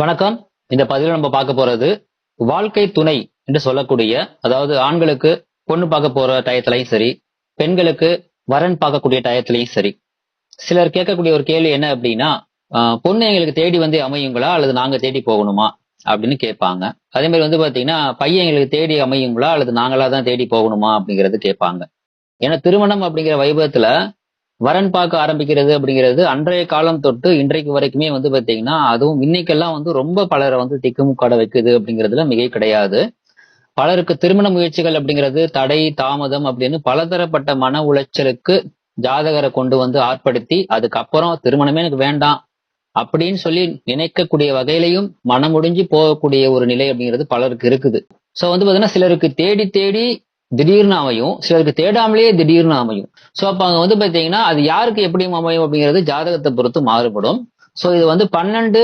வணக்கம். இந்த பதிவில் நம்ம பார்க்க போறது வாழ்க்கை துணை என்று சொல்லக்கூடிய அதாவது ஆண்களுக்கு பொண்ணு பார்க்க போற டயத்துலையும் சரி பெண்களுக்கு வரன் பார்க்கக்கூடிய டயத்திலையும் சரி. சிலர் கேட்கக்கூடிய ஒரு கேள்வி என்ன அப்படின்னா பொண்ணு எங்களுக்கு தேடி வந்து அமையுங்களா? அல்லது நாங்க தேடி போகணுமா? அப்படின்னு கேட்பாங்க. அதே மாதிரி வந்து பாத்தீங்கன்னா பையன் எங்களுக்கு தேடி அமையுங்களா? அல்லது நாங்களா தான் தேடி போகணுமா? அப்படிங்கறது கேட்பாங்க. ஏன்னா திருமணம் அப்படிங்கிற வைபவத்துல வரன் பார்க்க ஆரம்பிக்கிறது அப்படிங்கிறது அன்றைய காலம் தொட்டு இன்றைக்கு வரைக்குமே வந்து பார்த்தீங்கன்னா அதுவும் இன்னைக்கெல்லாம் வந்து ரொம்ப பலரை வந்து திக்குமுக்காட வைக்குது அப்படிங்கிறதுல மிகை கிடையாது. பலருக்கு திருமண முயற்சிகள் அப்படிங்கிறது தடை தாமதம் அப்படின்னு பலதரப்பட்ட மன உளைச்சலுக்கு ஜாதகரை கொண்டு வந்து ஆட்படுத்தி அதுக்கப்புறம் திருமணமே எனக்கு வேண்டாம் அப்படின்னு சொல்லி நினைக்கக்கூடிய வகையிலையும் மனமுடிஞ்சு போகக்கூடிய ஒரு நிலை அப்படிங்கிறது பலருக்கு இருக்குது. ஸோ வந்து பார்த்தீங்கன்னா சிலருக்கு தேடி தேடி திடீர்னு அமையும் சிலருக்கு தேடாமலேயே திடீர்னு அமையும் சோ அப்ப அங்கே வந்து பாத்தீங்கன்னா அது யாருக்கு எப்படி அமையும் அப்படிங்கிறது ஜாதகத்தை பொறுத்து மாறுபடும். சோ இது வந்து பன்னெண்டு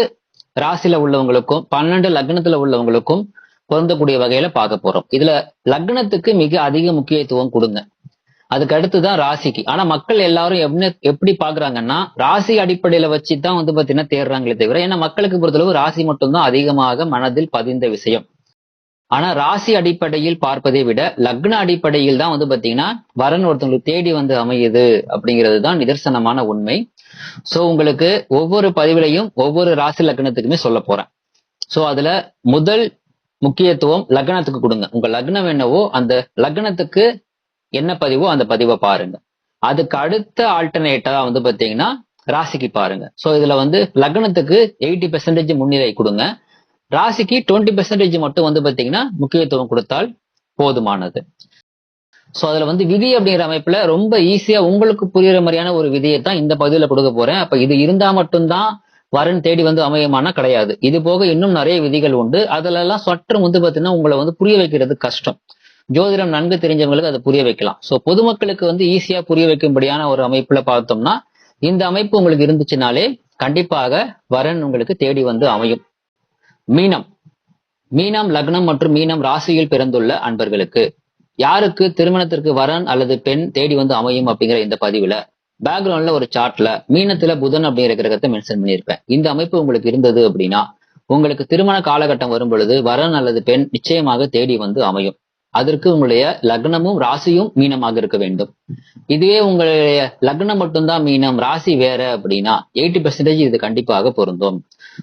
ராசியில உள்ளவங்களுக்கும் பன்னெண்டு லக்னத்துல உள்ளவங்களுக்கும் பொருந்தக்கூடிய வகையில பார்க்க போறோம். இதுல லக்னத்துக்கு மிக அதிக முக்கியத்துவம் கொடுங்க. அதுக்கு அடுத்துதான் ராசிக்கு. ஆனா மக்கள் எல்லாரும் என்ன எப்படி பாக்குறாங்கன்னா ராசி அடிப்படையில வச்சு தான் வந்து பாத்தீங்கன்னா தேடுறாங்களே தவிர ஏன்னா மக்களுக்கு பொறுத்தளவு ராசி மட்டும்தான் அதிகமாக மனதில் பதிந்த விஷயம். ஆனா ராசி அடிப்படையில் பார்ப்பதை விட லக்ன அடிப்படையில் தான் வந்து பாத்தீங்கன்னா வரன் ஒருத்தவங்களுக்கு தேடி வந்து அமையுது அப்படிங்கிறது தான் நிதர்சனமான உண்மை. சோ உங்களுக்கு ஒவ்வொரு பதிவிலையும் ஒவ்வொரு ராசி லக்னத்துக்குமே சொல்ல போறேன். சோ அதுல முதல் முக்கியத்துவம் லக்னத்துக்கு கொடுங்க. உங்க லக்னம் என்னவோ அந்த லக்னத்துக்கு என்ன பதிவோ அந்த பதிவை பாருங்க. அதுக்கு அடுத்த ஆல்டர்னேட்டா வந்து பாத்தீங்கன்னா ராசிக்கு பாருங்க. சோ இதுல வந்து லக்னத்துக்கு எயிட்டி பெர்சன்டேஜ் முன்னிலை கொடுங்க. ராசிக்கு டுவெண்ட்டி பெர்சன்டேஜ் மட்டும் வந்து பாத்தீங்கன்னா முக்கியத்துவம் கொடுத்தால் போதுமானது. சோ அதுல வந்து விதி அப்படிங்கிற அமைப்புல ரொம்ப ஈஸியா உங்களுக்கு புரியுற மாதிரியான ஒரு விதியை தான் இந்த பகுதியில் கொடுக்க போறேன். அப்ப இது இருந்தா மட்டும்தான் வரன் தேடி வந்து அமையமானா கிடையாது. இது போக இன்னும் நிறைய விதிகள் உண்டு. அதுல எல்லாம் சற்று வந்து பாத்தீங்கன்னா உங்களை வந்து புரிய வைக்கிறது கஷ்டம். ஜோதிடம் நன்கு தெரிஞ்சவங்களுக்கு அதை புரிய வைக்கலாம். ஸோ பொதுமக்களுக்கு வந்து ஈஸியா புரிய வைக்கும்படியான ஒரு அமைப்புல பார்த்தோம்னா இந்த அமைப்பு உங்களுக்கு இருந்துச்சுனாலே கண்டிப்பாக வரன் உங்களுக்கு தேடி வந்து அமையும். மீனம். மீனம் லக்னம் மற்றும் மீனம் ராசியில் பிறந்துள்ள அன்பர்களுக்கு யாருக்கு திருமணத்திற்கு வரன் அல்லது பெண் தேடி வந்து அமையும் அப்படிங்கிற இந்த பதிவுல பேக்ரவுண்ட்ல ஒரு சார்ட்ல மீனத்துல புதன் அப்படிங்கிற கிரகத்தை மென்ஷன் பண்ணியிருப்பேன். இந்த அமைப்பு உங்களுக்கு இருந்தது அப்படின்னா உங்களுக்கு திருமண காலகட்டம் வரும் பொழுது வரன் அல்லது பெண் நிச்சயமாக தேடி வந்து அமையும். அதற்கு உங்களுடைய லக்னமும் ராசியும் மீனமாக இருக்க வேண்டும். இதுவே உங்களுடைய லக்னம் மட்டும்தான் மீனம் ராசி வேற அப்படின்னா எயிட்டி பெர்சன்டேஜ் இது கண்டிப்பாக பொருந்தும்.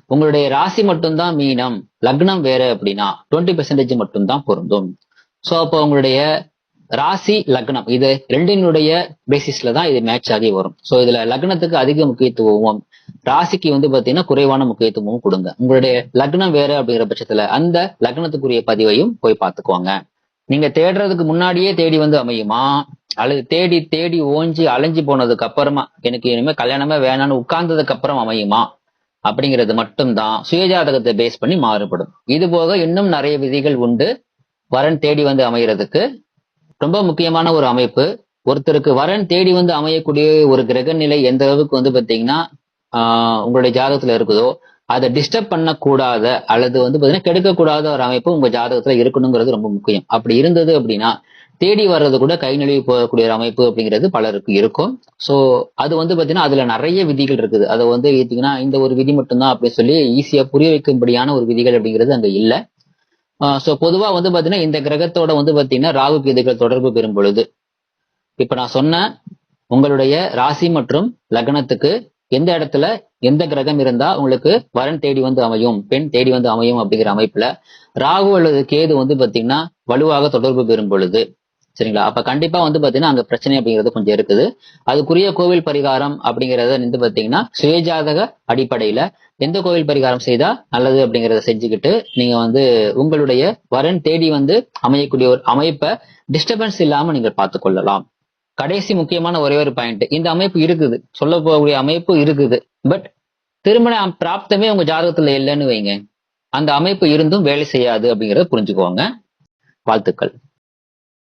உங்களுடைய ராசி மட்டும்தான் மீனம். லக்னம் வேற அப்படின்னா டுவெண்ட்டி பெர்சன்டேஜ் மட்டும்தான் பொருந்தும். சோ அப்போ உங்களுடைய ராசி லக்னம் இது ரெண்டினுடைய பேசிஸ்ல தான் இது மேட்ச் ஆகி வரும். சோ இதுல லக்னத்துக்கு அதிக முக்கியத்துவமும் ராசிக்கு வந்து பாத்தீங்கன்னா குறைவான முக்கியத்துவமும் கொடுங்க. உங்களுடைய லக்னம் வேற அப்படிங்கிற பட்சத்துல அந்த லக்னத்துக்குரிய பதிவையும் போய் பார்த்துக்குவாங்க நீங்க தேடுறதுக்கு முன்னாடியே தேடி வந்து அமையுமா? அல்லது தேடி தேடி ஓஞ்சி அலைஞ்சு போனதுக்கு அப்புறமா எனக்கு இனிமே கல்யாணமே வேணாம்னு உட்கார்ந்ததுக்கு அப்புறம் அமையுமா? அப்படிங்கிறது மட்டும்தான் சுயஜாதகத்தை பேஸ் பண்ணி மாறுபடும். இது போக இன்னும் நிறைய விதிகள் உண்டு. வரன் தேடி வந்து அமைகிறதுக்கு ரொம்ப முக்கியமான ஒரு அமைப்பு. ஒருத்தருக்கு வரன் தேடி வந்து அமையக்கூடிய ஒரு கிரக நிலை எந்த அளவுக்கு வந்து பார்த்தீங்கன்னா ஆஹ் உங்களுடைய ஜாதகத்துல இருக்குதோ அதை டிஸ்டர்ப் பண்ணக்கூடாத அல்லது வந்து பார்த்தீங்கன்னா கெடுக்கக்கூடாத ஒரு அமைப்பு உங்க ஜாதகத்துல இருக்கணுங்கிறது ரொம்ப முக்கியம். அப்படி இருந்தது அப்படின்னா தேடி வர்றது கூட கை நழுவி போகக்கூடிய ஒரு அமைப்பு அப்படிங்கிறது பலருக்கு இருக்கும். சோ அது வந்து பாத்தீங்கன்னா அதுல நிறைய விதிகள் இருக்குது. அதை வந்து ஏத்தீங்கன்னா இந்த ஒரு விதி மட்டும்தான் அப்படி சொல்லி ஈஸியா புரிய வைக்கும்படியான ஒரு விதிகள் அப்படிங்கிறது அங்க இல்ல. சோ பொதுவா வந்து பாத்தீங்கன்னா இந்த கிரகத்தோட வந்து பாத்தீங்கன்னா ராகு கேதுகள் தொடர்பு பெறும் பொழுது இப்ப நான் சொன்ன உங்களுடைய ராசி மற்றும் லக்னத்துக்கு எந்த இடத்துல எந்த கிரகம் இருந்தா உங்களுக்கு வரன் தேடி வந்து அமையும் பெண் தேடி வந்து அமையும் அப்படிங்கிற அமைப்புல ராகு அல்லது கேது வந்து பாத்தீங்கன்னா வலுவாக தொடர்பு பெறும் பொழுது சரிங்களா? அப்ப கண்டிப்பா வந்து பாத்தீங்கன்னா அங்க பிரச்சனை அப்படிங்கிறது கொஞ்சம் இருக்குது. அதுக்குரிய கோவில் பரிகாரம் அப்படிங்கறத வந்து பாத்தீங்கன்னா சுயஜாதக அடிப்படையில எந்த கோவில் பரிகாரம் செய்தா நல்லது அப்படிங்கறத செஞ்சுக்கிட்டு நீங்க வந்து உங்களுடைய வரன் தேடி வந்து அமையக்கூடிய ஒரு அமைப்பை டிஸ்டர்பன்ஸ் இல்லாம நீங்க பார்த்து கொள்ளலாம். கடைசி முக்கியமான ஒரே ஒரு பாயிண்ட் இந்த அமைப்பு இருக்குது. சொல்ல போகக்கூடிய அமைப்பு இருக்குது. பட் திருமண பிராப்தமே உங்க ஜாதகத்துல இல்லைன்னு வைங்க. அந்த அமைப்பு இருந்தும் வேலை செய்யாது அப்படிங்கறத புரிஞ்சுக்கோங்க. வாழ்த்துக்கள்.